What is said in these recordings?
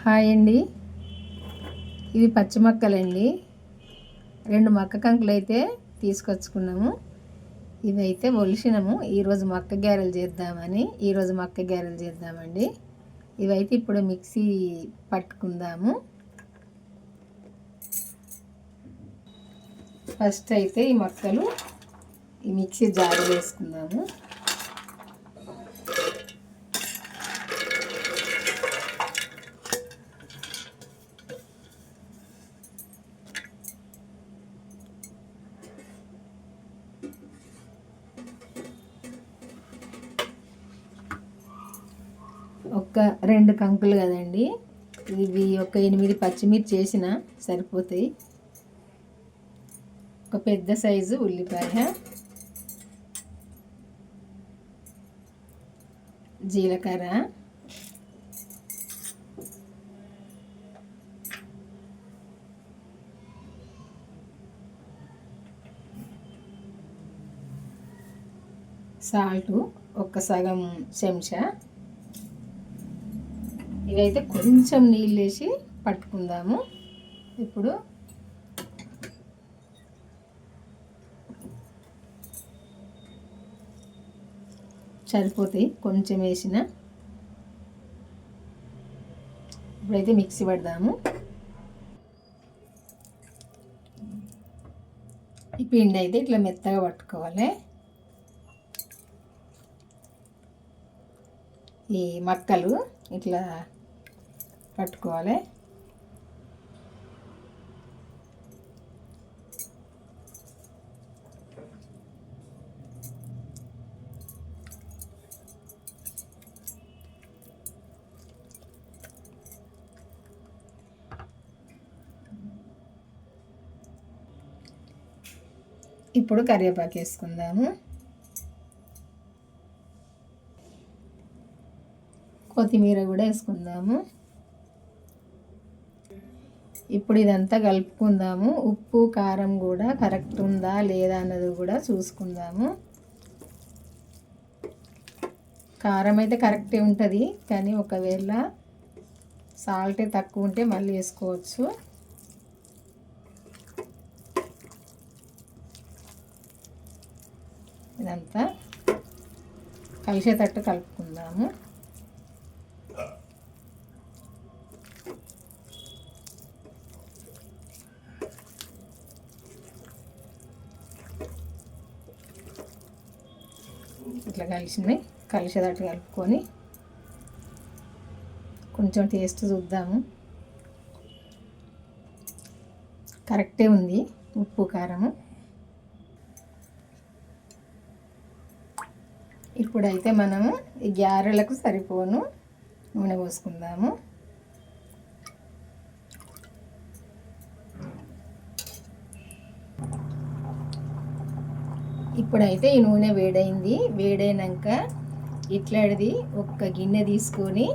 Hi అండి. ఇవి పచ్చి మొక్కలండి. రెండు మక్క కంకులు అయితే తీసుకొచ్చుకున్నాము. ఇవైతే ఒలిసినాము ఈరోజు మక్క గారెలు చేద్దామని ఈరోజు మక్క గారెలు చేద్దామండి. ఇవైతే ఇప్పుడు మిక్సీ పట్టుకుందాము. ఫస్ట్ అయితే ఈ మొక్కలు ఈ మిక్సీ జారు వేసుకుందాము. ఒక రెండు కంకులు కదండి. ఇవి ఒక ఎనిమిది పచ్చిమిర్చి చేసిన సరిపోతాయి. ఒక పెద్ద సైజు ఉల్లిపాయ జీలకర్ర సాల్టు ఒక సగం చెంచా అయితే కొంచెం నీళ్ళు వేసి పట్టుకుందాము. ఇప్పుడు సరిపోతాయి కొంచెం వేసిన. ఇప్పుడైతే మిక్సీ పడదాము. ఈ పిండి అయితే ఇట్లా మెత్తగా పట్టుకోవాలి. ఈ మక్కలు ఇట్లా పట్టుకోవాలి. ఇప్పుడు కరివేపాకు వేసుకుందాము. కొత్తిమీర కూడా వేసుకుందాము. ఇప్పుడు ఇదంతా కలుపుకుందాము. ఉప్పు కారం కూడా కరెక్ట్ ఉందా లేదా అన్నది కూడా చూసుకుందాము. కారం అయితే కరెక్టే ఉంటుంది కానీ ఒకవేళ సాల్ట్ తక్కువ ఉంటే మళ్ళీ వేసుకోవచ్చు. ఇదంతా కలిసేటట్టు కలుపుకుందాము. ఇట్లా కలిసినాయి కలిసేటట్టు కలుపుకొని కొంచెం టేస్ట్ చూద్దాము. కరెక్టే ఉంది ఉప్పు కారము. ఇప్పుడైతే మనము ఈ గ్యారెలకు సరిపోను నూనె పోసుకుందాము. ఇప్పుడైతే ఈ నూనె వేడైంది. వేడైనాక ఇట్లాడిది ఒక గిన్నె తీసుకొని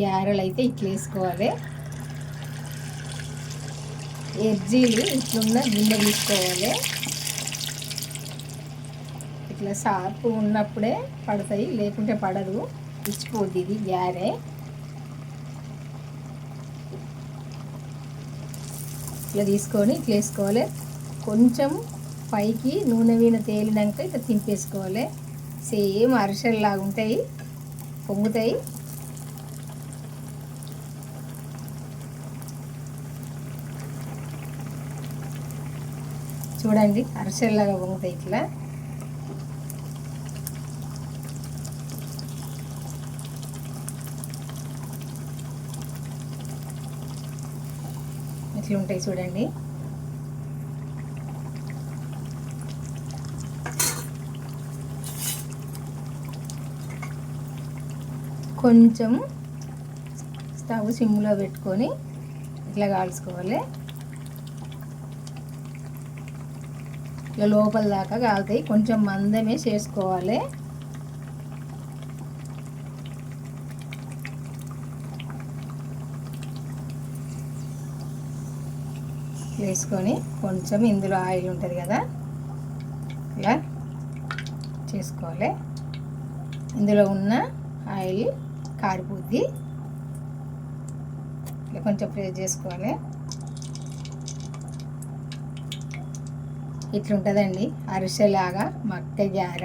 గ్యారెలు అయితే ఇట్లా వేసుకోవాలి ఎర్జీలు ఇట్లున్న గిన్నె తీసుకోవాలి. ఇట్లా షార్ప్ ఉన్నప్పుడే పడతాయి లేకుంటే పడదు. ఇచ్చిపోద్ది ఇది గ్యారె ఇట్లా తీసుకొని ఇట్లా వేసుకోవాలి కొంచెం పైకి నూనె వీణ తేలినాక ఇట్లా తింపేసుకోవాలి. సేమ్ అరిసెల్లాగా ఉంటాయి. పొంగుతాయి. చూడండి అరిసెల్లాగా పొంగుతాయి ఇట్లా. ఇట్లుంటాయి చూడండి. కొంచెం స్టవ్ సిమ్లో పెట్టుకొని ఇట్లా కాల్చుకోవాలి. ఇట్లా లోపల దాకా కాలుతాయి. కొంచెం మందమే చేసుకోవాలి. వేసుకొని కొంచెం ఇందులో ఆయిల్ ఉంటుంది కదా ఇలా చేసుకోవాలి. ఇందులో ఉన్న ఆయిల్ కారిపోద్ది ఇట్లా కొంచెం ఫ్రై చేసుకోవాలి. ఇట్లుంటుందండి. అరిసెలాగా మక్క జార.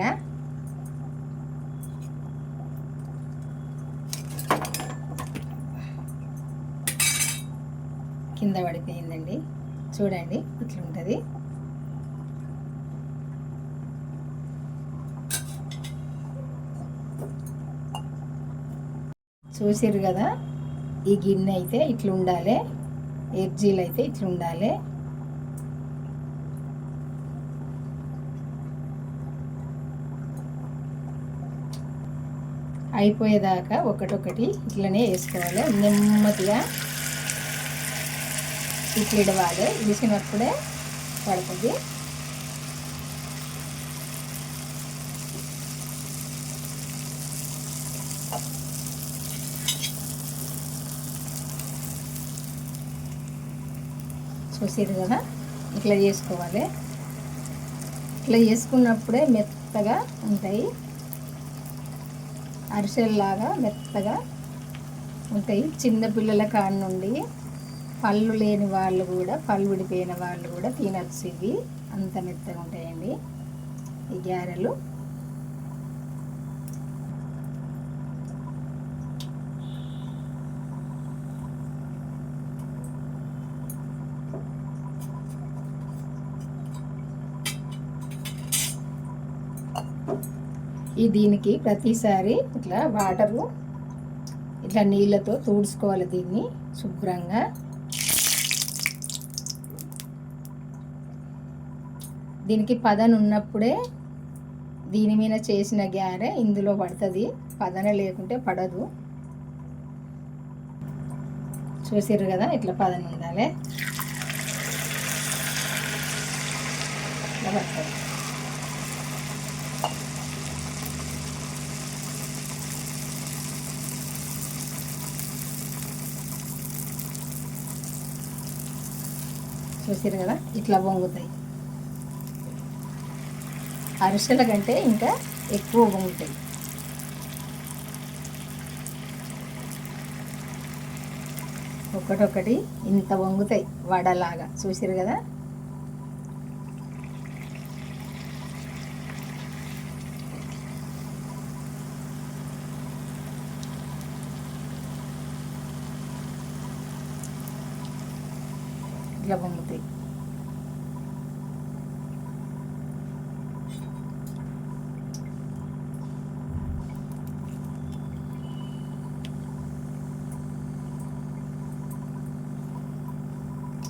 కింద పడిపోయిందండి. చూడండి ఇట్లుంటుంది. చూసారు కదా? ఈ గిన్నె అయితే ఇట్లా ఉండాలి ఎర్జీలు అయితే ఇట్లా ఉండాలి అయిపోయేదాకా ఒకటొకటి ఇట్లనే వేసుకోవాలి. నెమ్మదిగా ఇట్లా ఇడవాలి విసినప్పుడే పడుతుంది. చూసారు కదా? ఇట్లా చేసుకోవాలి. ఇట్లా చేసుకున్నప్పుడే మెత్తగా ఉంటాయి. అరిసెల్లాగా మెత్తగా ఉంటాయి. చిన్న పిల్లల కాడ నుండి పళ్ళు లేని వాళ్ళు కూడా పళ్ళు విడిపోయిన వాళ్ళు కూడా తినచ్చు ఇవి. అంత మెత్తగా ఉంటాయండి ఈ గారెలు. ఈ దీనికి ప్రతిసారి ఇట్లా వాటరు ఇట్లా నీళ్ళతో తుడుచుకోవాలి దీన్ని శుభ్రంగా. దీనికి పదన ఉన్నప్పుడే దీని మీద చేసిన గ్యారె ఇందులో పడుతుంది. పదన లేకుంటే పడదు. చూసారు కదా ఇట్లా పదన ఉండాలి. ఇట్లా పడుతుంది. చూసారు కదా? ఇట్లా పొంగుతాయి అరిసెల కంటే ఇంకా ఎక్కువ పొంగుతాయి ఒకటొకటి ఇంత వంగుతాయి వడలాగా. చూసారు కదా ఇట్లా పొంగుతాయి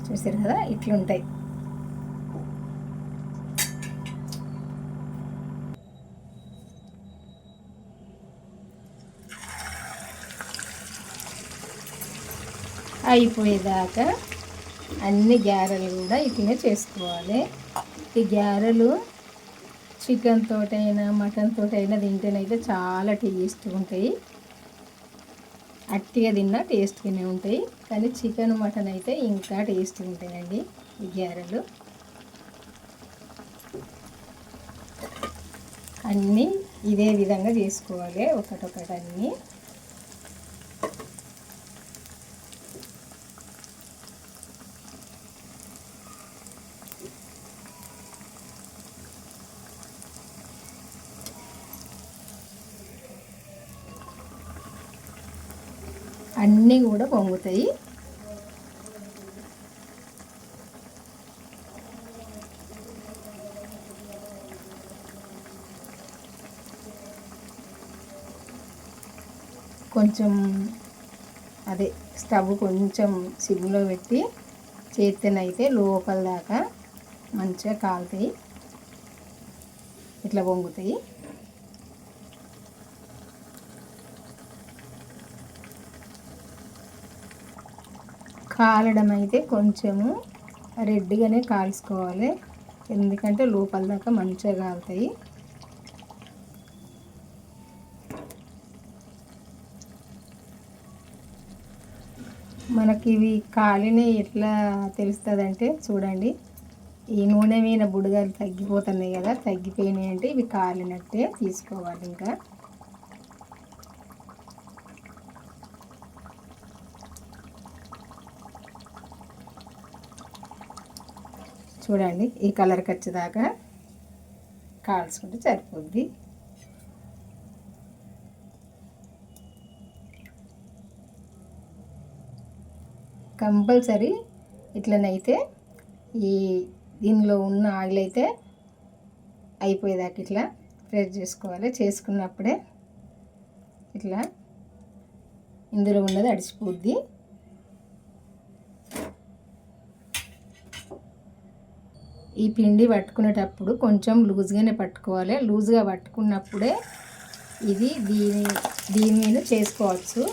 చూసారు కదా? ఇట్లుంటాయి అయిపోయేదాకా అన్ని గ్యారెలు కూడా ఇట్లనే చేసుకోవాలి. ఈ గ్యారెలు చికెన్ తోటైనా మటన్ తోటైనా తింటేనైతే చాలా టేస్ట్గా ఉంటాయి. అట్టిగా తిన్నా టేస్ట్గానే ఉంటాయి. కానీ చికెన్ మటన్ అయితే ఇంకా టేస్ట్గా ఉంటాయండి ఈ గారెలు అన్నీ ఇదే విధంగా చేసుకోవాలి ఒకటొకటి అన్నీ అన్నీ కూడా పొంగుతాయి. కొంచెం అదే స్టవ్ కొంచెం సిమ్లో పెట్టి చేత్తేనైతే లోపల దాకా మంచిగా కాలుతాయి. ఇట్లా పొంగుతాయి. కాలడం అయితే కొంచెము రెడ్గానే కాల్చుకోవాలి. ఎందుకంటే లోపల దాకా మంచిగా కాలుతాయి. మనకి ఇవి కాలిని ఎట్లా తెలుస్తుంది చూడండి. ఈ నూనె మీద బుడగలు తగ్గిపోతున్నాయి కదా తగ్గిపోయినాయి అంటే ఇవి కాలినట్టే తీసుకోవాలి ఇంకా. చూడండి ఈ కలర్కి వచ్చేదాకా కాల్చుకుంటే సరిపోద్ది. కంపల్సరీ ఇట్లనైతే ఈ దీనిలో ఉన్న ఆయిల్ అయితే అయిపోయేదాకా ఇట్లా ఫ్రెష్ చేసుకోవాలి. చేసుకున్నప్పుడే ఇట్లా ఇందులో ఉన్నది అడిచిపోద్ది ఈ పిండి పట్టుకునేటప్పుడు కొంచెం లూజ్గానే పట్టుకోవాలి. లూజ్గా పట్టుకున్నప్పుడే ఇది దీని దీని మీద చేసుకోవచ్చు.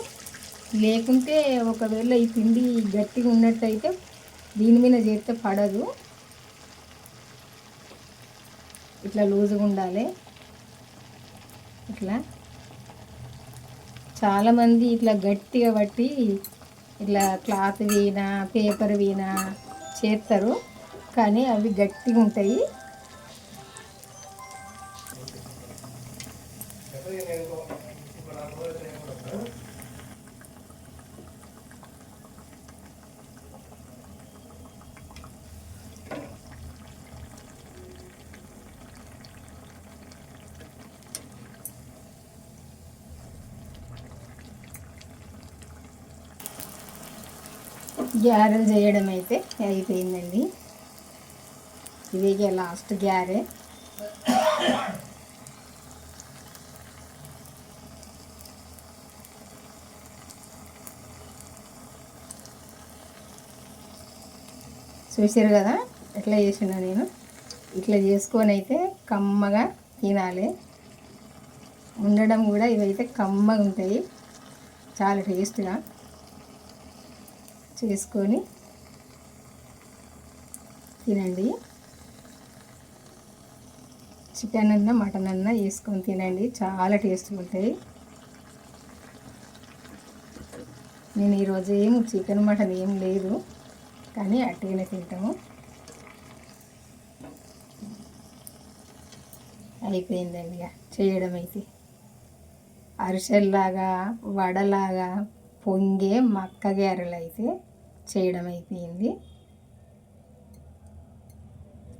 లేకుంటే ఒకవేళ ఈ పిండి గట్టిగా ఉన్నట్టయితే దీని మీద చేస్తే పడదు. ఇట్లా లూజ్గా ఉండాలి. ఇట్లా. చాలామంది ఇట్లా గట్టిగా పట్టి ఇట్లా క్లాత్ వీనా పేపర్ వీనా చేస్తారు కానీ అవి గట్టిగా ఉంటాయి. గ్యారెలు చేయడం అయితే అయిపోయిందండి. ఇది లాస్ట్ గ్యారే చూసారు కదా? ఎట్లా చేసిన నేను. ఇట్లా చేసుకొని అయితే కమ్మగా తినాలి. ఉండడం కూడా ఇవైతే కమ్మగా ఉంటాయి. చాలా టేస్ట్గా చేసుకొని తినండి. చికెన్ అన్న మటన్ అన్న వేసుకొని తినండి. చాలా టేస్ట్గా ఉంటాయి. నేను ఈరోజు ఏం చికెన్ మటన్ ఏం లేదు. కానీ అట్టిగానే తింటాము. అయిపోయిందండి ఇక. చేయడం అయితే. అరిసెల్లాగా వడలాగా పొంగే మక్క గారెలు అయితే చేయడం అయిపోయింది.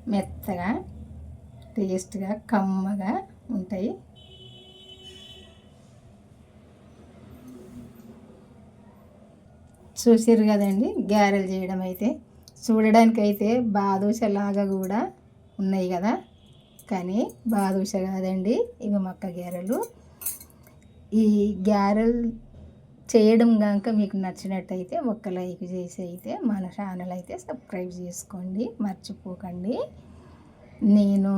మెత్తగా టేస్ట్గా కమ్మగా ఉంటాయి. చూసారు కదండి గారెలు చేయడం అయితే. చూడడానికైతే బాదుషలాగా కూడా ఉన్నాయి కదా. కానీ బాదుష కాదండి ఇవి మక్క గారెలు. ఈ గారెలు చేయడం కనుక మీకు నచ్చినట్టయితే ఒక్క లైక్ చేసి అయితే మన ఛానల్ అయితే సబ్స్క్రైబ్ చేసుకోండి మర్చిపోకండి. నేను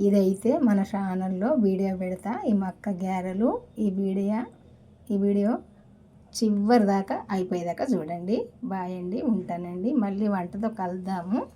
ఇదైతే మన ఛానల్లో వీడియో పెడతా. ఈ మక్క గారెలు ఈ వీడియో ఈ వీడియో చివరి దాకా అయిపోయేదాకా చూడండి. బాయ్ అండి ఉంటానండి. మళ్ళీ వంటతో కలుద్దాము.